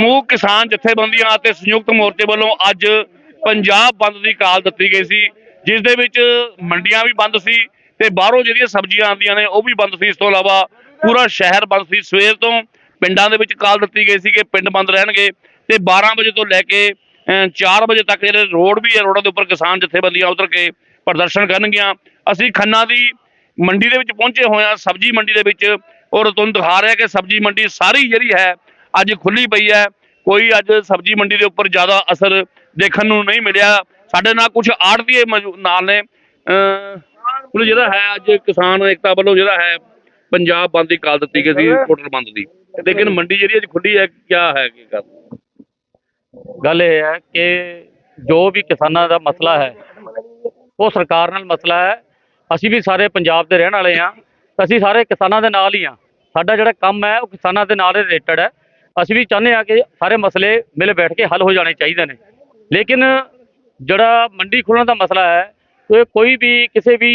ਸਮੂਹ ਕਿਸਾਨ ਜਥੇਬੰਦੀਆਂ ਅਤੇ ਸੰਯੁਕਤ ਮੋਰਚੇ ਵੱਲੋਂ ਅੱਜ ਪੰਜਾਬ ਬੰਦ ਦੀ ਕਾਲ ਦਿੱਤੀ ਗਈ ਸੀ ਜਿਸ ਦੇ ਵਿੱਚ ਮੰਡੀਆਂ ਵੀ ਬੰਦ ਸੀ ਤੇ ਬਾਹਰੋਂ ਜਿਹੜੀਆਂ ਸਬਜ਼ੀਆਂ ਆਉਂਦੀਆਂ ਨੇ ਉਹ ਵੀ ਬੰਦ ਸੀ। ਇਸ ਤੋਂ ਇਲਾਵਾ ਪੂਰਾ ਸ਼ਹਿਰ ਬੰਦ ਸੀ। ਸਵੇਰ ਤੋਂ ਪਿੰਡਾਂ ਦੇ ਵਿੱਚ ਕਾਲ ਦਿੱਤੀ ਗਈ ਸੀ ਕਿ ਪਿੰਡ ਬੰਦ ਰਹਿਣਗੇ ਤੇ 12 ਵਜੇ ਤੋਂ ਲੈ ਕੇ ਅਹ, 4 ਵਜੇ ਤੱਕ ਜਿਹੜੇ ਰੋਡ ਵੀ ਹੈ ਰੋਡਾਂ ਦੇ ਉੱਪਰ ਕਿਸਾਨ ਜਥੇਬੰਦੀਆਂ ਉਤਰ ਕੇ ਪ੍ਰਦਰਸ਼ਨ ਕਰਨਗੀਆਂ। ਅਸੀਂ ਖੰਨਾ ਦੀ ਮੰਡੀ ਦੇ ਵਿੱਚ ਪਹੁੰਚੇ ਹੋਏ ਹਾਂ। ਸਬਜ਼ੀ ਮੰਡੀ ਦੇ ਵਿੱਚ ਔਰ ਤੁਹਾਨੂੰ ਦਿਖਾ ਰਿਹਾ ਕਿ ਸਬਜ਼ੀ ਮੰਡੀ ਸਾਰੀ ਜਿਹੜੀ ਹੈ ਅੱਜ ਖੁੱਲੀ ਪਈ ਹੈ। ਕੋਈ ਅੱਜ ਸਬਜ਼ੀ ਮੰਡੀ ਦੇ ਉੱਪਰ ਜ਼ਿਆਦਾ ਅਸਰ ਦੇਖਣ ਨੂੰ ਨਹੀਂ ਮਿਲਿਆ। ਸਾਡੇ ਨਾਲ ਕੁਝ ਆੜਤੀਏ ਨਾਲ ਨੇ। ਮਤਲਬ ਜਿਹੜਾ ਹੈ ਅੱਜ ਕਿਸਾਨ ਏਕਤਾ ਵੱਲੋਂ ਜਿਹੜਾ ਹੈ ਪੰਜਾਬ ਬੰਦ ਦੀ ਕਾਲ ਦਿੱਤੀ ਗਈ ਸੀ ਟੋਟਲ ਬੰਦ ਦੀ। ਲੇਕਿਨ ਮੰਡੀ ਜਿਹੜੀ ਅੱਜ ਖੁੱਲੀ ਹੈ ਕਿਆ ਹੈ ਕੀ ਗੱਲ? ਗੱਲ ਇਹ ਹੈ ਕਿ ਜੋ ਵੀ ਕਿਸਾਨਾਂ ਦਾ ਮਸਲਾ ਹੈ ਉਹ ਸਰਕਾਰ ਨਾਲ ਮਸਲਾ ਹੈ। ਅਸੀਂ ਵੀ ਸਾਰੇ ਪੰਜਾਬ ਦੇ ਰਹਿਣ ਵਾਲੇ ਹਾਂ। ਤਾਂ ਅਸੀਂ ਸਾਰੇ ਕਿਸਾਨਾਂ ਦੇ ਨਾਲ ਹੀ ਹਾਂ। ਸਾਡਾ ਜਿਹੜਾ ਕੰਮ ਹੈ ਉਹ ਕਿਸਾਨਾਂ ਦੇ ਨਾਲ ਰਿਲੇਟਡ ਹੈ। ਅਸੀਂ ਵੀ ਚਾਹੁੰਦੇ ਹਾਂ ਕਿ ਸਾਰੇ ਮਸਲੇ ਮਿਲ ਬੈਠ ਕੇ ਹੱਲ ਹੋ ਜਾਣੇ ਚਾਹੀਦੇ ਨੇ। ਲੇਕਿਨ ਜਿਹੜਾ ਮੰਡੀ ਖੁੱਲ੍ਹਣ ਦਾ ਮਸਲਾ ਹੈ, ਇਹ ਕੋਈ ਵੀ ਕਿਸੇ ਵੀ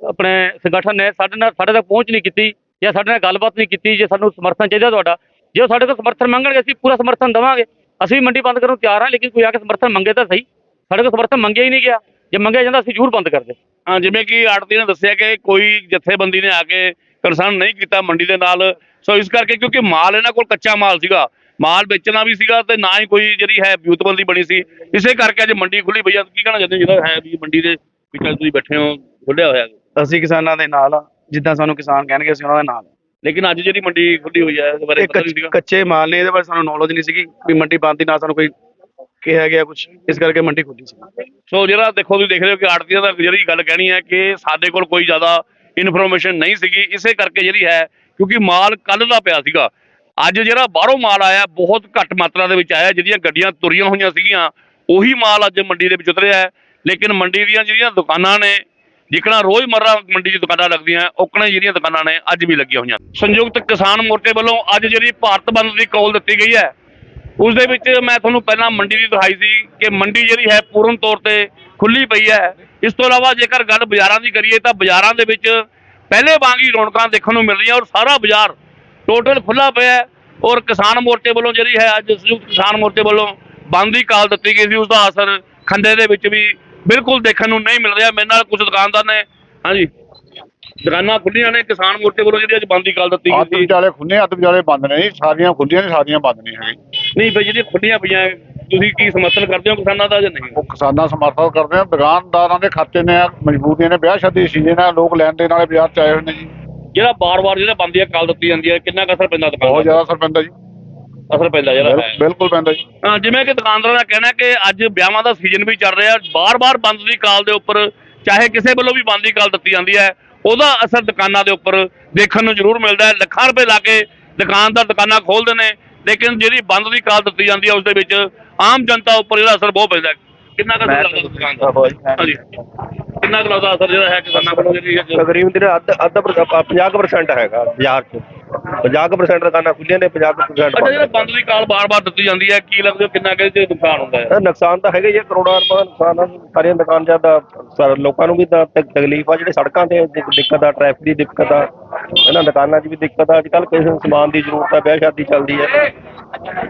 ਆਪਣੇ ਸੰਗਠਨ ਨੇ ਸਾਡੇ ਨਾਲ, ਸਾਡੇ ਤੱਕ ਪਹੁੰਚ ਨਹੀਂ ਕੀਤੀ ਜਾਂ ਸਾਡੇ ਨਾਲ ਗੱਲਬਾਤ ਨਹੀਂ ਕੀਤੀ ਜੇ ਸਾਨੂੰ ਸਮਰਥਨ ਚਾਹੀਦਾ ਤੁਹਾਡਾ। ਜੇ ਉਹ ਸਾਡੇ ਕੋਲ ਸਮਰਥਨ ਮੰਗਣਗੇ, ਅਸੀਂ ਪੂਰਾ ਸਮਰਥਨ ਦੇਵਾਂਗੇ। ਅਸੀਂ ਵੀ ਮੰਡੀ ਬੰਦ ਕਰਨ ਨੂੰ ਤਿਆਰ ਹਾਂ, ਲੇਕਿਨ ਕੋਈ ਆ ਕੇ ਸਮਰਥਨ ਮੰਗੇ ਤਾਂ ਸਹੀ। ਸਾਡੇ ਕੋਲ ਸਮਰਥਨ ਮੰਗਿਆ ਹੀ ਨਹੀਂ ਗਿਆ। ਜੇ ਮੰਗਿਆ ਜਾਂਦਾ, ਅਸੀਂ ਜ਼ਰੂਰ ਬੰਦ ਕਰਦੇ। ਹਾਂ ਜਿਵੇਂ ਕਿ ਆੜਤੀ ਨੇ ਦੱਸਿਆ ਕਿ ਕੋਈ ਜਥੇਬੰਦੀ ਨੇ ਆ ਕੇ ਕੰਸਰਨ ਨਹੀਂ ਕੀਤਾ ਮੰਡੀ ਦੇ ਨਾਲ। ਸੋ ਇਸ ਕਰਕੇ ਕਿਉਂਕਿ ਮਾਲ ਇਹਨਾਂ ਕੋਲ ਕੱਚਾ ਮਾਲ ਸੀਗਾ ਮਾਲ ਵੇਚਣਾ ਵੀ ਸੀਗਾ ਤੇ ਨਾ ਹੀ ਕੋਈ ਜਿਹੜੀ ਹੈ ਵਿਊਤਬੰਦੀ ਬਣੀ ਸੀ। ਇਸੇ ਕਰਕੇ ਅੱਜ ਮੰਡੀ ਖੁੱਲੀ ਪਈ ਆ। ਕੀ ਕਹਿਣਾ ਚਾਹੁੰਦੇ ਹੋ ਜਿਹੜਾ ਹੈ ਵੀ ਮੰਡੀ ਦੇ ਵਿੱਚ ਤੁਸੀਂ ਬੈਠੇ ਹੋ ਖੁੱਲਿਆ ਹੋਇਆ ਅਸੀਂ ਕਿਸਾਨਾਂ ਦੇ ਨਾਲ ਆ। ਜਿੱਦਾਂ ਸਾਨੂੰ ਕਿਸਾਨ ਕਹਿਣਗੇ ਅਸੀਂ ਉਹਨਾਂ ਦੇ ਨਾਲ। ਲੇਕਿਨ ਅੱਜ ਜਿਹੜੀ ਮੰਡੀ ਖੁੱਲੀ ਹੋਈ ਹੈ ਇਹਦੇ ਬਾਰੇ ਇਹ ਪਤਾ ਨਹੀਂ ਕੱਚ- ਸੀਗਾ। ਕੱਚੇ ਮਾਲ ਨੇ ਇਹਦੇ ਬਾਰੇ ਸਾਨੂੰ ਨੌਲੇਜ ਨਹੀਂ ਸੀਗੀ ਵੀ ਮੰਡੀ ਬੰਦ ਦੀ ਨਾ ਸਾਨੂੰ ਕੋਈ ਕਿਹਾ ਗਿਆ ਕੁਝ ਇਸ ਕਰਕੇ ਮੰਡੀ ਖੁੱਲੀ ਸੀ। ਸੋ ਜਿਹੜਾ ਦੇਖੋ ਤੁਸੀਂ ਦੇਖ ਰਹੇ ਹੋ ਕਿ ਆੜਤੀਆਂ ਦਾ ਜਿਹੜੀ ਗੱਲ ਕਹਿਣੀ ਹੈ ਕਿ ਸਾਡੇ ਕੋਲ ਕੋਈ ਜ਼ਿਆਦਾ ਇਨਫੋਰਮੇਸ਼ਨ ਨਹੀਂ ਸੀਗੀ, ਇਸੇ ਕਰਕੇ ਜਿਹੜੀ ਹੈ, ਕਿਉਂਕਿ ਮਾਲ ਕੱਲ ਦਾ ਪਿਆ ਸੀਗਾ। ਅੱਜ ਜਿਹੜਾ ਬਾਹਰੋਂ ਮਾਲ ਆਇਆ, ਬਹੁਤ ਘੱਟ ਮਾਤਰਾ ਦੇ ਵਿੱਚ ਆਇਆ, ਜਿਹੜੀਆਂ ਗੱਡੀਆਂ ਤੁਰੀਆਂ ਹੋਈਆਂ ਸੀਗੀਆਂ, ਉਹੀ ਮਾਲ ਅੱਜ ਮੰਡੀ ਦੇ ਵਿੱਚ ਉਤਰਿਆ ਹੈ। ਲੇਕਿਨ ਮੰਡੀ ਦੀਆਂ ਜਿਹੜੀਆਂ ਦੁਕਾਨਾਂ ਨੇ, ਜਿਕਣਾ ਰੋਜ਼ਮਰਰਾ ਮੰਡੀ 'ਚ ਦੁਕਾਨਾਂ ਲੱਗਦੀਆਂ, ਉਕਣੇ ਜਿਹੜੀਆਂ ਦੁਕਾਨਾਂ ਨੇ, ਅੱਜ ਵੀ ਲੱਗੀਆਂ ਹੋਈਆਂ। ਸੰਯੁਕਤ ਕਿਸਾਨ ਮੋਰਚੇ ਵੱਲੋਂ ਅੱਜ ਜਿਹੜੀ ਭਾਰਤ ਬੰਦ ਦੀ ਕਾਲ ਦਿੱਤੀ ਗਈ ਹੈ ਉਸ ਦੇ ਵਿੱਚ ਮੈਂ ਤੁਹਾਨੂੰ ਪਹਿਲਾਂ ਮੰਡੀ ਦੀ ਦਿਖਾਈ ਸੀ ਕਿ ਮੰਡੀ ਜਿਹੜੀ ਹੈ ਪੂਰਨ ਤੌਰ ਤੇ ਖੁੱਲੀ ਪਈ ਹੈ। ਇਸ ਤੋਂ ਇਲਾਵਾ ਜੇਕਰ ਗੱਲ ਬਾਜ਼ਾਰਾਂ ਦੀ ਕਰੀਏ ਤਾਂ ਬਾਜ਼ਾਰਾਂ ਦੇ ਵਿੱਚ ਪਹਿਲੇ ਵਾਂਗ ਹੀ ਰੌਣਕਾਂ ਦੇਖਣ ਨੂੰ ਮਿਲ ਰਹੀਆਂ ਔਰ ਸਾਰਾ ਬਾਜ਼ਾਰ ਟੋਟਲ ਖੁੱਲਾ ਪਿਆ ਔਰ ਕਿਸਾਨ ਮੋਰਚੇ ਵੱਲੋਂ ਜਿਹੜੀ ਹੈ ਅੱਜ ਸੰਯੁਕਤ ਕਿਸਾਨ ਮੋਰਚੇ ਵੱਲੋਂ ਬੰਦ ਦੀ ਕਾਲ ਦਿੱਤੀ ਗਈ ਸੀ ਉਸ ਦਾ ਅਸਰ ਖੰਡੇ ਦੇ ਵਿੱਚ ਵੀ ਬਿਲਕੁਲ ਦੇਖਣ ਨੂੰ ਨਹੀਂ ਮਿਲ ਰਿਹਾ। ਮੇਰੇ ਨਾਲ ਕੁਝ ਦੁਕਾਨਦਾਰ ਨੇ। ਹਾਂਜੀ। ਦੁਕਾਨਾਂ ਖੁੱਲੀਆਂ ਨੇ ਕਿਸਾਨ ਮੋਰਚੇ ਵੱਲੋਂ ਜਿਹੜੀ ਅੱਜ ਬੰਦ ਦੀ ਕਾਲ ਦਿੱਤੀ ਅੱਧ ਗਈ ਸੀ। ਵਿਚਾਲੇ ਖੁੱਲੇ ਅੱਧ ਵਿਚਾਲੇ ਬੰਦ ਨੇ ਜੀ ਸਾਰੀਆਂ ਖੁੱਲੀਆਂ ਨੇ ਸਾਰੀਆਂ ਬੰਦ ਨਹੀਂ ਹੈਗੀ ਨਹੀਂ ਬਈ ਜਿਹੜੀਆਂ ਖੁੱਲੀਆਂ ਪਈਆਂ ਤੁਸੀਂ ਕੀ ਸਮਰਥਨ ਕਰਦੇ ਹੋ ਕਿਸਾਨਾਂ ਦਾ ਜਾਂ ਨਹੀਂ? ਉਹ ਕਿਸਾਨਾਂ ਸਮਰਥਨ ਕਰਦੇ ਆ ਦੁਕਾਨਦਾਰਾਂ ਦੇ ਖਾਤੇ ਨੇ ਮਜਬੂਰੀਆਂ ਨੇ ਵਿਆਹ ਸ਼ਾਦੀ ਸੀਜ਼ਨ ਆ ਲੋਕ ਲੈਣ ਦੇਣ ਵਾਲੇ ਬਾਜ਼ਾਰ ਚ ਆਏ ਹੋਏ ਨੇ ਜੀ। ਜਿਹੜਾ ਬਾਰ-ਬਾਰ ਜਿਹੜਾ ਬੰਦ ਦੀ ਕਾਲ ਦਿੱਤੀ ਜਾਂਦੀ ਹੈ ਕਿੰਨਾ ਕੁ ਅਸਰ ਪੈਂਦਾ ਦੁਕਾਨ ਬਹੁਤ ਜ਼ਿਆਦਾ ਅਸਰ ਪੈਂਦਾ ਜੀ। ਅਸਰ ਪੈਂਦਾ ਜਿਹੜਾ ਹੈ। ਬਿਲਕੁਲ ਪੈਂਦਾ ਜੀ। ਹਾਂ, ਜਿਵੇਂ ਕਿ ਦੁਕਾਨਦਾਰਾਂ ਦਾ ਕਹਿਣਾ ਹੈ ਕਿ ਅੱਜ ਵਿਆਹਾਂ ਦਾ ਸੀਜ਼ਨ ਵੀ ਚੱਲ ਰਿਹਾ ਬਾਰ-ਬਾਰ ਬੰਦ ਦੀ ਕਾਲ ਦੇ ਉੱਪਰ ਚਾਹੇ ਕਿਸੇ ਵੱਲੋਂ ਵੀ ਬੰਦ ਦੀ ਕਾਲ ਦਿੱਤੀ ਜਾਂਦੀ ਹੈ ਉਹਦਾ ਅਸਰ ਦੁਕਾਨਾਂ ਦੇ ਉੱਪਰ ਦੇਖਣ ਨੂੰ ਜ਼ਰੂਰ ਮਿਲਦਾ ਹੈ। ਲੱਖਾਂ ਰੁਪਏ ਲਾ ਕੇ ਦੁਕਾਨਦਾਰ ਦੁਕਾਨਾਂ ਖੋਲ੍ਹਦੇ ਨੇ ਲੇਕਿਨ ਜਿਹੜੀ ਬੰਦ ਦੀ ਕਾਲ ਦਿੱਤੀ ਜਾਂਦੀ ਹੈ ਉਸ ਦੇ ਵਿੱਚ ਆਮ ਜਨਤਾ ਉੱਪਰ ਇਹਦਾ ਅਸਰ ਬਹੁਤ ਪੈਂਦਾ ਕਿੰਨਾ ਕੁ ਲੱਗਦਾ ਦੁਕਾਨ ਦਾ? ਹਾਂਜੀ। ਕਿੰਨਾ ਕੁ ਲੱਗਦਾ ਅਸਰ ਜਿਹੜਾ ਹੈ ਕਿਸਾਨਾਂ ਵੱਲੋਂ ਜਿਹੜੀ ਤਕਰੀਬਨ ਜਿਹੜਾ ਅੱਧ ਅੱਧ 50% ਹੈਗਾ ਬਾਜ਼ਾਰ 'ਚ। 50% ਦੁਕਾਨਾਂ ਖੁੱਲੀਆਂ ਨੇ 50% ਅੱਛਾ ਜਿਹੜਾ ਬੰਦ ਬੰਦ ਦੀ ਕਾਲ ਬਾਰ-ਬਾਰ ਦਿੱਤੀ ਜਾਂਦੀ ਹੈ ਕੀ ਲੱਗਦਾ ਕਿੰਨਾ ਕੁ ਇਹਦੇ 'ਚ ਨੁਕਸਾਨ ਹੁੰਦਾ ਹੈ? ਇਹ ਨੁਕਸਾਨ ਤਾਂ ਹੈਗਾ ਹੀ ਹੈ ਕਰੋੜਾਂ ਰੁਪਏ ਦਾ ਨੁਕਸਾਨ ਆ। ਸਾਰੀਆਂ ਦੁਕਾਨਦਾਰ ਦਾ ਸਰ ਲੋਕਾਂ ਨੂੰ ਵੀ ਤਾਂ ਤਕ- ਤਕਲੀਫ ਆ ਜਿਹੜੇ ਸੜਕਾਂ ਤੇ ਦਿ- ਦਿੱਕਤ ਆ ਟ੍ਰੈਫਿਕ ਦੀ ਦਿੱਕਤ ਆ ਇਹਨਾਂ ਦੁਕਾਨਾਂ 'ਚ ਵੀ ਦਿੱਕਤ ਆ। ਅੱਜ ਕੱਲ ਕਿਸੇ ਨੂੰ ਸਮਾਨ ਦੀ ਜ਼ਰੂਰਤ ਆ ਵਿਆਹ ਸ਼ਾਦੀ ਚੱਲਦੀ ਹੈ।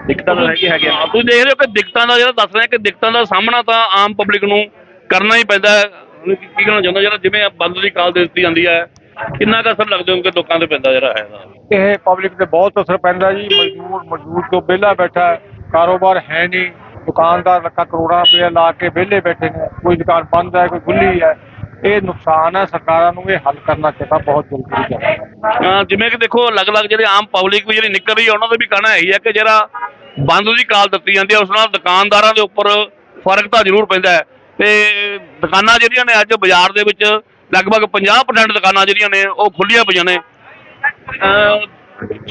ਦਿੱਕਤਾਂ ਤਾਂ ਹੈਗੀ ਹੈਗੀਆਂ। ਹਾਂ, ਤੁਸੀਂ ਦੇਖ ਰਹੇ ਹੋ ਕਿ ਦਿੱਕਤਾਂ ਦਾ ਜਿਹੜਾ ਦੱਸ ਰਹੇ ਕਿ ਦਿੱਕਤਾਂ ਦਾ ਸਾਹਮਣਾ ਤਾਂ ਆਮ ਪਬਲਿਕ ਨੂੰ ਕਰਨਾ ਹੀ ਪੈਂਦਾ ਹੈ। ਕੀ ਕੀ ਕਹਿਣਾ ਚਾਹੁੰਦਾ ਜਿਹੜਾ ਜਿਵੇਂ ਬੰਦ ਦੀ ਕਾਲ ਦੇ ਦਿੱਤੀ ਜਾਂਦੀ ਹੈ ਕਿੰਨਾ ਕੁ ਅਸਰ ਲੱਗਦਾ ਕਿ ਲੋਕਾਂ ਤੇ ਪੈਂਦਾ ਜਿਹੜਾ ਹੈ? ਇਹ ਪਬਲਿਕ ਤੇ ਬਹੁਤ ਅਸਰ ਪੈਂਦਾ ਜੀ। ਮਜ਼ਦੂਰ ਮਜ਼ਦੂਰ ਤੋਂ ਵਿਹਲਾ ਬੈਠਾ ਹੈ ਕਾਰੋਬਾਰ ਹੈ ਨਹੀਂ। ਦੁਕਾਨਦਾਰ ਲੱਖਾਂ ਕਰੋੜਾਂ ਰੁਪਏ ਲਾ ਕੇ ਵਿਹਲੇ ਬੈਠੇ ਨੇ। ਕੋਈ ਦੁਕਾਨ ਬੰਦ ਹੈ ਕੋਈ ਖੁੱਲੀ ਹੈ। ਇਹ ਨੁਕਸਾਨ ਹੈ ਸਰਕਾਰਾਂ ਨੂੰ ਇਹ ਹੱਲ ਕਰਨਾ ਚਾਹੀਦਾ ਬਹੁਤ ਜ਼ਰੂਰੀ ਹੈ। ਹਾਂ, ਜਿਵੇਂ ਕਿ ਦੇਖੋ ਅਲੱਗ-ਅਲੱਗ ਜਿਹੜੇ ਆਮ ਪਬਲਿਕ ਵੀ ਜਿਹੜੀ ਨਿਕਲ ਰਹੀ ਹੈ ਉਹਨਾਂ ਦਾ ਵੀ ਕਹਿਣਾ ਇਹੀ ਹੈ ਕਿ ਜਿਹੜਾ ਬੰਦ ਦੀ ਕਾਲ ਦਿੱਤੀ ਜਾਂਦੀ ਹੈ ਉਸ ਨਾਲ ਦੁਕਾਨਦਾਰਾਂ ਦੇ ਉੱਪਰ ਫ਼ਰਕ ਤਾਂ ਜ਼ਰੂਰ ਪੈਂਦਾ ਹੈ। ਤੇ ਦੁਕਾਨਾਂ ਜਿਹੜੀਆਂ ਨੇ ਅੱਜ ਬਾਜ਼ਾਰ ਦੇ ਵਿੱਚ ਲਗਭਗ 50% ਦੁਕਾਨਾਂ ਜਿਹੜੀਆਂ ਨੇ ਉਹ ਖੁੱਲੀਆਂ ਪਈਆਂ ਨੇ। ਅਹ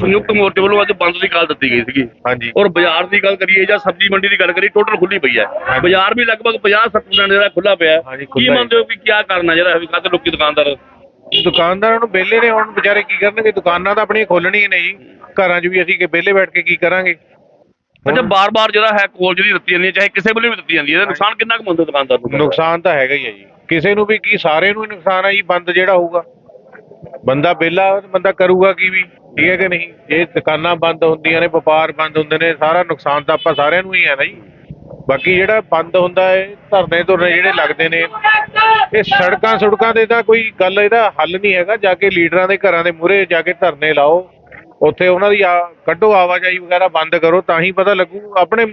ਸੰਯੁਕਤ ਮੋਰਚੇ ਵੱਲੋਂ ਅੱਜ ਬੰਦ ਦੀ ਕਾਲ ਦਿੱਤੀ ਗਈ ਸੀਗੀ। ਹਾਂਜੀ। ਔਰ ਬਾਜ਼ਾਰ ਦੀ ਗੱਲ ਕਰੀਏ ਜਾਂ ਸਬਜ਼ੀ ਮੰਡੀ ਦੀ ਗੱਲ ਕਰੀਏ ਟੋਟਲ ਖੁੱਲੀ ਪਈ ਹੈ। ਬਾਜ਼ਾਰ ਵੀ ਲਗਭਗ 50-60% ਜਿਹੜਾ ਖੁੱਲਾ ਪਿਆ ਹੈ। ਹਾਂਜੀ, ਕੀ ਖੁੱਲ੍ਹਾ ਹੈ। ਮੰਨਦੇ ਹੋ ਕਿ ਕੀ ਕਰਨਾ ਜਿਹੜਾ ਹੈ ਕਾਹਤੇ ਲੋਕੀ ਦੁਕਾਨਦਾਰ? ਦੁਕਾਨਦਾਰਾਂ ਨੂੰ ਵਿਹਲੇ ਨੇ ਹੁਣ ਵਿਚਾਰੇ ਕੀ ਕਰਨਗੇ? ਦੁਕਾਨਾਂ ਤਾਂ ਆਪਣੀਆਂ ਖੋਲਣੀਆਂ ਨੇ ਜੀ। ਘਰਾਂ 'ਚ ਵੀ ਅਸੀਂ ਕਿ ਵਿਹਲੇ ਬੈਠ ਕੇ ਕੀ ਕਰਾਂਗੇ? ਅੱਛਾ ਬਾਰ-ਬਾਰ ਜਿਹੜਾ ਹੈ ਕੋਲ ਜਿਹੜੀ ਦਿੱਤੀ ਜਾਂਦੀ ਹੈ ਚਾਹੇ ਕਿਸੇ ਵੱਲੋਂ ਵੀ ਦਿੱਤੀ ਜਾਂਦੀ ਹੈ ਇਹਦਾ ਨੁਕਸਾਨ ਕਿੰਨਾ ਕੁ ਮੰਨਦੇ ਦੁਕਾਨਦਾਰ ਨੂੰ? ਨੁਕਸਾਨ ਤਾਂ ਹੈਗਾ ਹੀ ਹੈ ਜੀ। ਕਿਸੇ ਨੂੰ ਵੀ ਕੀ, ਸਾਰੇ ਨੂੰ ਹੀ ਨੁਕਸਾਨ ਆ ਜੀ, ਬੰਦ ਜਿਹੜਾ ਹੋਊਗਾ। ਬੰਦਾ ਵਿਹਲਾ, ਬੰਦਾ ਕਰੂਗਾ ਕੀ ਵੀ, ਠੀਕ ਹੈ ਕਿ ਨਹੀਂ? ਇਹ ਦੁਕਾਨਾਂ ਬੰਦ ਹੁੰਦੀਆਂ ਨੇ, ਵਪਾਰ ਬੰਦ ਹੁੰਦੇ ਨੇ, ਸਾਰਾ ਨੁਕਸਾਨ ਤਾਂ ਆਪਾਂ ਸਾਰਿਆਂ ਨੂੰ ਹੀ ਹੈ ਨਾ ਜੀ। ਬਾਕੀ ਜਿਹੜਾ ਬੰਦ ਹੁੰਦਾ ਹੈ, ਧਰਨੇ ਧੁਰਨੇ ਜਿਹੜੇ ਲੱਗਦੇ ਨੇ, ਇਹ ਸੜਕਾਂ ਸੜਕਾਂ ਦੇ ਤਾਂ ਕੋਈ ਗੱਲ ਇਹਦਾ ਹੱਲ ਨਹੀਂ ਹੈਗਾ। ਜਾ ਕੇ ਲੀਡਰਾਂ ਦੇ ਘਰਾਂ ਦੇ ਮੂਹਰੇ ਜਾ ਕੇ ਧਰਨੇ ਲਾਓ, ਉੱਥੇ ਉਹਨਾਂ ਦੀ ਆ, ਕੱਢੋ ਆਵਾਜਾਈ ਵਗੈਰਾ ਬੰਦ ਕਰੋ, ਤਾਂ ਹੀ ਪਤਾ ਲੱਗੂ। ਆਪਣੇ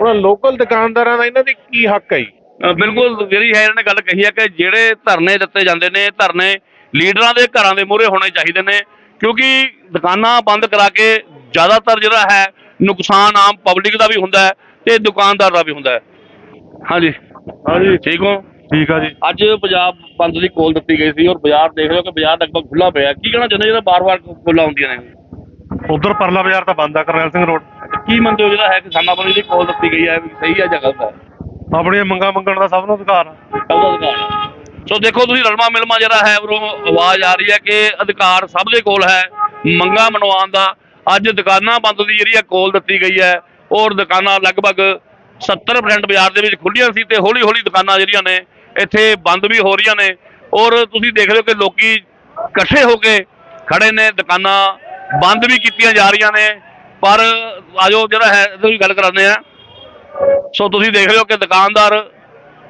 ਉਹਨਾਂ ਲੋਕਲ ਦੁਕਾਨਦਾਰਾਂ ਦਾ ਇਹਨਾਂ ਦੇ ਕੀ ਹੱਕ ਹੈ ਜੀ? ਬਿਲਕੁਲ ਜਿਹੜੀ ਹੈ ਇਹਨਾਂ ਨੇ ਗੱਲ ਕਹੀ ਹੈ ਕਿ ਜਿਹੜੇ ਧਰਨੇ ਦਿੱਤੇ ਜਾਂਦੇ ਨੇ ਧਰਨੇ ਲੀਡਰਾਂ ਦੇ ਘਰਾਂ ਦੇ ਮੂਹਰੇ ਹੋਣੇ ਚਾਹੀਦੇ ਨੇ ਕਿਉਂਕਿ ਦੁਕਾਨਾਂ ਬੰਦ ਕਰਾ ਕੇ ਜ਼ਿਆਦਾਤਰ ਜਿਹੜਾ ਹੈ ਨੁਕਸਾਨ ਆਮ ਪਬਲਿਕ ਦਾ ਵੀ ਹੁੰਦਾ ਹੈ ਤੇ ਦੁਕਾਨਦਾਰ ਦਾ ਵੀ ਹੁੰਦਾ ਹੈ। ਹਾਂਜੀ। ਹਾਂਜੀ। ਠੀਕ ਹੋ? ਠੀਕ ਆ ਜੀ। ਅੱਜ ਪੰਜਾਬ ਬੰਦ ਦੀ ਕੋਲ ਦਿੱਤੀ ਗਈ ਸੀ ਔਰ ਬਾਜ਼ਾਰ ਦੇਖ ਹੋ ਕਿ ਬਾਜ਼ਾਰ ਲਗਭਗ ਖੁੱਲਾ ਪਿਆ। ਕੀ ਕਹਿਣਾ ਚਾਹੁੰਦੇ ਜਿਹੜਾ ਬਾਰ-ਬਾਰ ਕੋਲਾਂ ਹੁੰਦੀਆਂ ਨੇ? ਉਧਰ ਪਰਲਾ ਬਾਜ਼ਾਰ ਤਾਂ ਬੰਦ ਆ ਕਰਨੈਲ ਸਿੰਘ ਰੋਡ। ਕੀ ਮੰਨਦੇ ਹੋ ਜਿਹੜਾ ਹੈ ਕਿਸਾਨਾਂ ਵੱਲੋਂ ਜਿਹੜੀ ਕੋਲ ਦਿੱਤੀ ਗਈ ਹੈ ਸਹੀ ਹੈ ਜਾਂ ਗਲਤ ਹੈ? ਆਪਣੀਆਂ ਮੰਗਾਂ ਮੰਗਣ ਦਾ ਸਭ ਨੂੰ ਅਧਿਕਾਰ ਆ। ਸਭ ਦਾ ਅਧਿਕਾਰ ਹੈ ਸੋ ਦੇਖੋ ਤੁਸੀਂ ਰਲਮਾ ਮਿਲਮਾ ਜਿਹੜਾ ਹੈ, ਉਰੋਂ ਆਵਾਜ਼ ਆ ਰਹੀ ਹੈ ਕਿ ਅਧਿਕਾਰ ਸਭ ਦੇ ਕੋਲ ਹੈ, ਮੰਗਾ ਮਨਵਾਉਣ ਦਾ। ਅੱਜ ਦੁਕਾਨਾਂ ਬੰਦ ਦੀ ਜਿਹੜੀ ਹੈ, ਕੋਲ ਦਿੱਤੀ ਗਈ ਹੈ। ਔਰ ਦੁਕਾਨਾਂ ਲਗਭਗ 70% ਬਾਜ਼ਾਰ ਦੇ ਵਿੱਚ ਖੁੱਲੀਆਂ ਸੀ ਤੇ ਹੌਲੀ ਹੌਲੀ ਦੁਕਾਨਾਂ ਜਿਹੜੀਆਂ ਨੇ, ਇੱਥੇ ਬੰਦ ਵੀ ਹੋ ਰਹੀਆਂ ਨੇ। ਔਰ ਤੁਸੀਂ ਦੇਖ ਰਹੇ ਹੋ ਕਿ ਲੋਕੀ ਇਕੱਠੇ ਹੋ ਕੇ ਖੜੇ ਨੇ, ਦੁਕਾਨਾਂ ਬੰਦ ਵੀ ਕੀਤੀਆਂ ਜਾ ਰਹੀਆਂ ਨੇ। ਪਰ ਆਜੋ, ਜਿਹੜਾ ਹੈ ਇਹਦੀ ਗੱਲ ਕਰਾਉਂਦੇ ਆ ਸੋ ਤੁਸੀਂ ਦੇਖ ਰਹੇ ਹੋ ਕਿ ਦੁਕਾਨਦਾਰ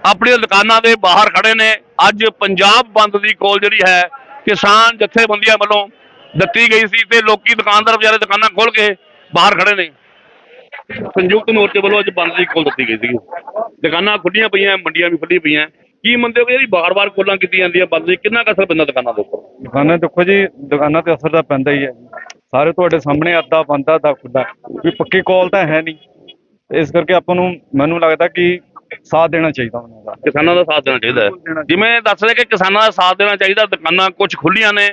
ਆਪਣੀਆਂ ਦੁਕਾਨਾਂ ਦੇ ਬਾਹਰ ਖੜੇ ਨੇ। ਅੱਜ ਪੰਜਾਬ ਬੰਦ ਦੀ ਕੋਲ ਜਿਹੜੀ ਹੈ, ਕਿਸਾਨ ਜਥੇਬੰਦੀਆਂ ਵੱਲੋਂ ਦਿੱਤੀ ਗਈ ਸੀ ਤੇ ਲੋਕੀ ਦੁਕਾਨਦਾਰ ਵਿਚਾਰੇ ਦੁਕਾਨਾਂ ਖੋਲ ਕੇ ਬਾਹਰ ਖੜੇ ਨੇ। ਸੰਯੁਕਤ ਮੋਰਚੇ ਵੱਲੋਂ ਅੱਜ ਬੰਦ ਦੀ ਕੋਲ ਦਿੱਤੀ ਗਈ ਸੀ। ਦੁਕਾਨਾਂ ਖੁੱਲੀਆਂ ਪਈਆਂ, ਮੰਡੀਆਂ ਵੀ ਖੁੱਲੀਆਂ ਪਈਆਂ। ਕੀ ਮੰਨਦੇ ਹੋ ਕਿ ਜਿਹੜੀ ਬਾਰ-ਬਾਰ ਕੋਲਾਂ ਕੀਤੀਆਂ ਜਾਂਦੀਆਂ ਬੰਦ ਦੀ, ਕਿੰਨਾ ਕੁ ਅਸਰ ਪੈਂਦਾ ਦੁਕਾਨਾਂ ਦੇ ਉੱਪਰ? ਦੁਕਾਨਾਂ ਦੇਖੋ ਜੀ, ਦੁਕਾਨਾਂ ਤੇ ਅਸਰ ਤਾਂ ਪੈਂਦਾ ਹੀ ਹੈ। ਸਾਰੇ ਤੁਹਾਡੇ ਸਾਹਮਣੇ ਅੱਧਾ ਬੰਦਾ, ਅੱਧਾ ਖੁੱਲਾ ਕੋਈ ਪੱਕੀ ਕੋਲ ਤਾਂ ਹੈ ਨਹੀਂ। ਇਸ ਕਰਕੇ ਆਪਾਂ ਨੂੰ ਮੈਨੂੰ ਲੱਗਦਾ ਕਿ ਸਾਥ ਦੇਣਾ ਚਾਹੀਦਾ ਉਹਨਾਂ ਦਾ। ਕਿਸਾਨਾਂ ਦਾ ਸਾਥ ਦੇਣਾ ਚਾਹੀਦਾ ਹੈ। ਜਿਵੇਂ ਦੱਸ ਰਹੇ ਕਿ ਕਿਸਾਨਾਂ ਦਾ ਸਾਥ ਦੇਣਾ ਚਾਹੀਦਾ ਦੁਕਾਨਾਂ ਕੁਝ ਖੁੱਲੀਆਂ ਨੇ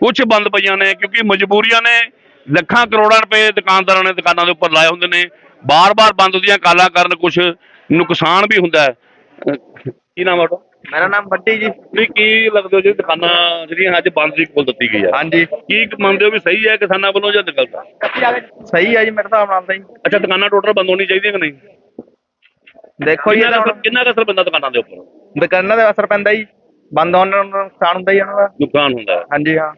ਕੁਝ ਬੰਦ ਪਈਆਂ ਨੇ ਕਿਉਂਕਿ ਮਜਬੂਰੀਆਂ ਨੇ। ਲੱਖਾਂ ਕਰੋੜਾਂ ਰੁਪਏ ਦੁਕਾਨਦਾਰਾਂ ਨੇ ਦੁਕਾਨਾਂ ਦੇ ਉੱਪਰ ਲਾਏ ਹੁੰਦੇ ਨੇ। ਬਾਰ-ਬਾਰ ਬੰਦ ਦੀਆਂ ਕਾਲਾਂ ਕਾਰਨ ਕੁਝ ਨੁਕਸਾਨ ਵੀ ਹੁੰਦਾ ਹੈ। ਕੀ ਨਾਮ ਆ ਤੁਹਾਡਾ? ਮੇਰਾ ਨਾਮ ਬੱਡੀ ਜੀ। ਵੀ ਕੀ ਲੱਗਦੇ ਹੋ ਜੀ ਦੁਕਾਨਾਂ ਜਿਹੜੀਆਂ ਅੱਜ ਬੰਦ ਦੀ ਕੋਲ ਦਿੱਤੀ ਗਈ ਹੈ ਹਾਂਜੀ। ਕੀ ਮੰਨਦੇ ਹੋ ਵੀ ਸਹੀ ਹੈ ਕਿਸਾਨਾਂ ਵੱਲੋਂ ਜਾਂ ਗਲਤ ਸਹੀ ਹੈ ਜੀ ਮੇਰੇ ਹਿਸਾਬ ਨਾਲ ਤਾਂ ਜੀ ਅੱਛਾ ਦੁਕਾਨਾਂ ਟੋਟਲ ਬੰਦ ਹੋਣੀ ਚਾਹੀਦੀਆਂ ਕਿ ਨਹੀਂ? ਦੇਖੋ ਜੀ ਕਿੰਨਾ ਕੁ ਅਸਰ- ਕਿੰਨਾ ਕੁ ਅਸਰ ਪੈਂਦਾ ਦੁਕਾਨਾਂ ਦੇ ਉੱਪਰ? ਦੁਕਾਨਾਂ ਦਾ ਅਸਰ ਪੈਂਦਾ ਜੀ। ਬੰਦ ਹੋਣ ਨਾਲ ਨੁਕਸਾਨ ਹੁੰਦਾ ਜੀ ਉਹਨਾਂ ਦਾ। ਨੁਕਸਾਨ ਹੁੰਦਾ ਹੈ। ਹਾਂਜੀ ਹਾਂ।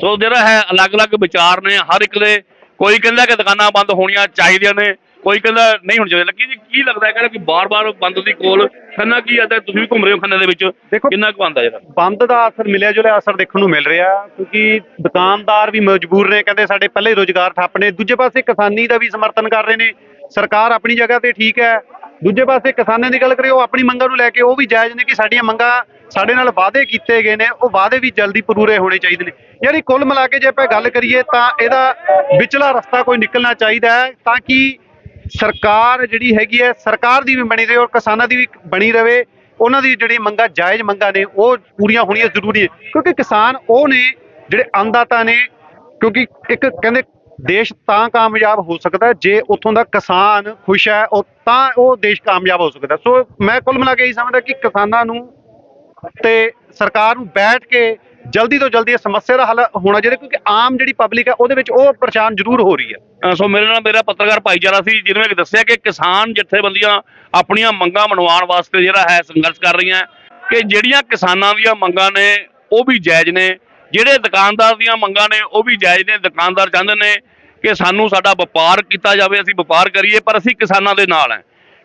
ਸੋ ਜਿਹੜਾ ਹੈ ਅਲੱਗ-ਅਲੱਗ ਵਿਚਾਰ ਨੇ ਹਰ ਇੱਕ ਦੇ। ਕੋਈ ਕਹਿੰਦਾ ਕਿ ਦੁਕਾਨਾਂ ਬੰਦ ਹੋਣੀਆਂ ਚਾਹੀਦੀਆਂ ਨੇ ਕੋਈ ਕਹਿੰਦਾ ਨਹੀਂ ਹੋਣੀ ਚਾਹੀਦੀ ਲੱਕੀ ਜੀ ਕੀ ਲੱਗਦਾ ਹੈ ਕਹਿੰਦਾ ਕਿ ਬਾਰ-ਬਾਰ ਬੰਦ ਦੀ ਕੋਲ ਖੰਨਾ ਕੀ ਆਦਾ ਤੁਸੀਂ ਵੀ ਘੁੰਮ ਰਹੇ ਹੋ ਖੰਨੇ ਦੇ ਵਿੱਚ? ਦੇਖੋ- ਕਿੰਨਾ ਕੁ ਆਉਂਦਾ ਜਿਹੜਾ? ਬੰਦ ਦਾ ਅਸਰ ਮਿਲਿਆ ਜੁਲਿਆ ਅਸਰ ਦੇਖਣ ਨੂੰ ਮਿਲ ਰਿਹਾ ਕਿਉਂਕਿ ਦੁਕਾਨਦਾਰ ਵੀ ਮਜਬੂਰ ਨੇ ਕਹਿੰਦੇ ਸਾਡੇ ਪਹਿਲੇ ਰੋਜ਼ਗਾਰ ਠੱਪ ਨੇ। ਦੂਜੇ ਪਾਸੇ ਕਿਸਾਨੀ ਦਾ ਵੀ ਸਮਰਥਨ ਕਰ ਰਹੇ ਨੇ। ਸਰਕਾਰ ਆਪਣੀ ਜਗ੍ਹਾ ਤੇ ਠੀਕ ਹੈ। ਦੂਜੇ ਪਾਸੇ ਕਿਸਾਨਾਂ ਦੀ ਗੱਲ ਕਰੀਏ ਉਹ ਆਪਣੀ ਮੰਗਾਂ ਨੂੰ ਲੈ ਕੇ ਉਹ ਵੀ ਜਾਇਜ਼ ਨੇ ਕਿ ਸਾਡੀਆਂ ਮੰਗਾਂ ਸਾਡੇ ਨਾਲ ਵਾਅਦੇ ਕੀਤੇ ਗਏ ਨੇ। ਉਹ ਵਾਅਦੇ ਵੀ ਜਲਦੀ ਪੂਰੇ ਹੋਣੇ ਚਾਹੀਦੇ ਨੇ। ਯਾਨੀ ਕੁੱਲ ਮਿਲਾ ਕੇ ਜੇ ਆਪਾਂ ਗੱਲ ਕਰੀਏ ਤਾਂ ਇਹਦਾ ਵਿਚਲਾ ਰਸਤਾ ਕੋਈ ਨਿਕਲਣਾ ਚਾਹੀਦਾ ਹੈ ਤਾਂ ਕਿ ਸਰਕਾਰ ਜਿਹੜੀ ਹੈਗੀ ਹੈ, ਸਰਕਾਰ ਦੀ ਵੀ ਬਣੀ ਰਹੇ ਔਰ ਕਿਸਾਨਾਂ ਦੀ ਵੀ ਬਣੀ ਰਹੇ, ਉਹਨਾਂ ਦੀ ਜਿਹੜੀ ਮੰਗਾਂ, ਜਾਇਜ਼ ਮੰਗਾਂ ਨੇ, ਉਹ ਪੂਰੀਆਂ ਹੋਣੀਆਂ ਜ਼ਰੂਰੀ ਹੈ ਕਿਉਂਕਿ ਕਿਸਾਨ ਉਹ ਨੇ ਜਿਹੜੇ ਅੰਨਦਾਤਾ ਨੇ, ਕਿਉਂਕਿ ਇੱਕ ਕਹਿੰਦੇ ਦੇਸ਼ ਤਾਂ ਕਾਮਯਾਬ ਹੋ ਸਕਦਾ ਜੇ ਉੱਥੋਂ ਦਾ ਕਿਸਾਨ ਖੁਸ਼ ਹੈ, ਉਹ ਤਾਂ ਉਹ ਦੇਸ਼ ਕਾਮਯਾਬ ਹੋ ਸਕਦਾ ਸੋ ਮੈਂ ਕੁੱਲ ਮਿਲਾ ਕੇ ਇਹ ਸਮਝਦਾ ਕਿ ਕਿਸਾਨਾਂ ਨੂੰ ਤੇ ਸਰਕਾਰ ਨੂੰ ਬੈਠ ਕੇ ਜਲਦੀ ਤੋਂ ਜਲਦੀ ਇਸ ਸਮੱਸਿਆ ਦਾ ਹੱਲ ਹੋਣਾ ਚਾਹੀਦਾ, ਕਿਉਂਕਿ ਆਮ ਜਿਹੜੀ ਪਬਲਿਕ ਹੈ, ਉਹਦੇ ਵਿੱਚ ਉਹ ਪਰੇਸ਼ਾਨ ਜ਼ਰੂਰ ਹੋ ਰਹੀ ਹੈ। ਸੋ ਮੇਰੇ ਨਾਲ ਮੇਰਾ ਪੱਤਰਕਾਰ ਭਾਈਚਾਰਾ ਸੀ, ਜਿਹਨੇ ਕਿ ਦੱਸਿਆ ਕਿ ਕਿਸਾਨ ਜਥੇਬੰਦੀਆਂ ਆਪਣੀਆਂ ਮੰਗਾਂ ਮਨਵਾਉਣ ਵਾਸਤੇ ਜਿਹੜਾ ਹੈ ਸੰਘਰਸ਼ ਕਰ ਰਹੀਆਂ, ਕਿ ਜਿਹੜੀਆਂ ਕਿਸਾਨਾਂ ਦੀਆਂ ਮੰਗਾਂ ਨੇ, ਉਹ ਵੀ ਜਾਇਜ਼ ਨੇ, ਜਿਹੜੇ ਦੁਕਾਨਦਾਰ ਦੀਆਂ ਮੰਗਾਂ ਨੇ, ਉਹ ਵੀ ਜਾਇਜ਼ ਨੇ, ਦੁਕਾਨਦਾਰ ਚਾਹੁੰਦੇ ਨੇ ਕਿ ਸਾਨੂੰ ਸਾਡਾ ਵਪਾਰ ਕੀਤਾ ਜਾਵੇ, ਅਸੀਂ ਵਪਾਰ ਕਰੀਏ, ਪਰ ਅਸੀਂ ਕਿਸਾਨਾਂ ਦੇ ਨਾਲ ਹਾਂ।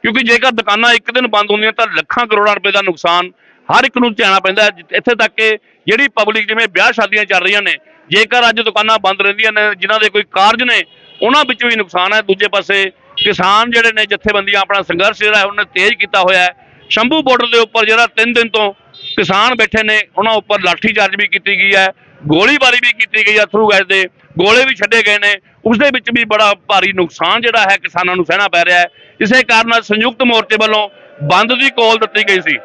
ਕਿਉਂਕਿ ਜੇਕਰ ਦੁਕਾਨਾਂ ਇੱਕ ਦਿਨ ਬੰਦ ਹੁੰਦੀਆਂ ਤਾਂ ਲੱਖਾਂ ਕਰੋੜਾਂ ਰੁਪਏ ਦਾ ਨੁਕਸਾਨ ਹਰ ਇੱਕ ਨੂੰ ਝਾਣਾ ਪੈਂਦਾ ਇੱਥੇ ਤੱਕ ਕਿ ਜਿਹੜੀ ਪਬਲਿਕ ਜਿਵੇਂ ਵਿਆਹ ਸ਼ਾਦੀਆਂ ਚੱਲ ਰਹੀਆਂ ਨੇ, ਜੇਕਰ ਅੱਜ ਦੁਕਾਨਾਂ ਬੰਦ ਰਹਿੰਦੀਆਂ ਨੇ, ਜਿਨ੍ਹਾਂ ਦੇ ਕੋਈ ਕਾਰਜ ਨੇ, ਉਹਨਾਂ ਵਿੱਚ ਵੀ ਨੁਕਸਾਨ ਹੈ। ਦੂਜੇ ਪਾਸੇ ਕਿਸਾਨ ਜਿਹੜੇ ਨੇ, ਜਥੇਬੰਦੀਆਂ, ਆਪਣਾ ਸੰਘਰਸ਼ ਜਿਹੜਾ ਹੈ, ਉਹਨੇ ਤੇਜ਼ ਕੀਤਾ ਹੋਇਆ ਹੈ। ਸ਼ੰਭੂ ਬਾਰਡਰ ਦੇ ਉੱਪਰ ਜਿਹੜਾ 3 ਦਿਨ ਤੋਂ ਕਿਸਾਨ ਬੈਠੇ ਨੇ, ਉਹਨਾਂ ਉੱਪਰ ਲਾਠੀ ਚਾਰਜ ਵੀ ਕੀਤੀ ਗਈ ਹੈ, ਗੋਲੀਬਾਰੀ ਵੀ ਕੀਤੀ ਗਈ ਹੈ ਥਰੂ ਗੈਸ ਦੇ, ਗੋਲੇ ਵੀ ਛੱਡੇ ਗਏ ਨੇ। ਉਸ ਦੇ ਵਿੱਚ ਵੀ ਬੜਾ ਭਾਰੀ ਨੁਕਸਾਨ ਜਿਹੜਾ ਹੈ, ਕਿਸਾਨਾਂ ਨੂੰ ਸਹਿਣਾ ਪੈ ਰਿਹਾ ਹੈ। ਇਸੇ ਕਾਰਨ ਸੰਯੁਕਤ ਮੋਰਚੇ ਵੱਲੋਂ ਬੰਦ ਦੀ ਕੋਲ ਦਿੱਤੀ ਗਈ ਸੀ।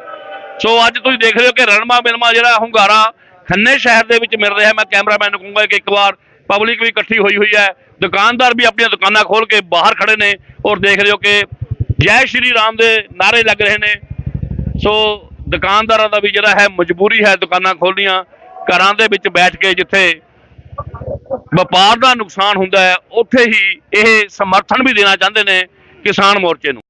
ਸੋ ਅੱਜ ਤੁਸੀਂ ਦੇਖ ਰਹੇ ਹੋ ਕਿ ਰਣਮਾ ਬਿਲਮਾ ਜਿਹੜਾ ਹੁੰਗਾਰਾ ਖੰਨੇ ਸ਼ਹਿਰ ਦੇ ਵਿੱਚ ਮਿਲ ਰਿਹਾ। ਮੈਂ ਕੈਮਰਾਮੈਨ ਨੂੰ ਕਹੂੰਗਾ ਕਿ ਇੱਕ ਵਾਰ ਪਬਲਿਕ ਵੀ ਇਕੱਠੀ ਹੋਈ ਹੋਈ ਹੈ। ਦੁਕਾਨਦਾਰ ਵੀ ਆਪਣੀਆਂ ਦੁਕਾਨਾਂ ਖੋਲ ਕੇ ਬਾਹਰ ਖੜੇ ਨੇ ਔਰ ਦੇਖ ਰਹੇ ਹੋ ਕਿ ਜੈ ਸ਼੍ਰੀ ਰਾਮ ਦੇ ਨਾਰੇ ਲੱਗ ਰਹੇ ਨੇ। ਸੋ ਦੁਕਾਨਦਾਰਾਂ ਦਾ ਵੀ ਜਿਹੜਾ ਹੈ ਮਜਬੂਰੀ ਹੈ ਦੁਕਾਨਾਂ ਖੋਲ੍ਹਣੀਆਂ। ਘਰਾਂ ਦੇ ਵਿੱਚ ਬੈਠ ਕੇ ਜਿੱਥੇ ਵਪਾਰ ਦਾ ਨੁਕਸਾਨ ਹੁੰਦਾ ਹੈ, ਉੱਥੇ ਹੀ ਇਹ ਸਮਰਥਨ ਵੀ ਦੇਣਾ ਚਾਹੁੰਦੇ ਨੇ ਕਿਸਾਨ ਮੋਰਚੇ ਨੂੰ।